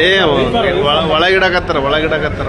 ಏ ಒಳ- ಒಳಗಿಡಕತ್ತಾರ ಒಳಗಿಡಕತ್ತಾರ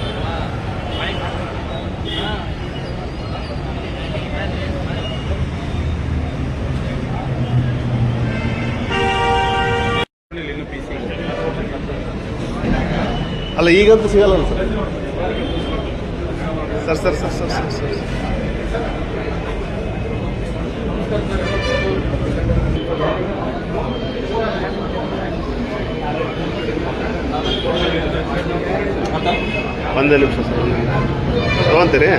ಅಲ್ಲ ಈಗಂತೂ ಸಿಗಲ್ಲ sir sir sir sir sir sir sir. ಒಂದೇ ನಿಮಿಷ ಸರ್. ತೊಗೊಂತೀರಿ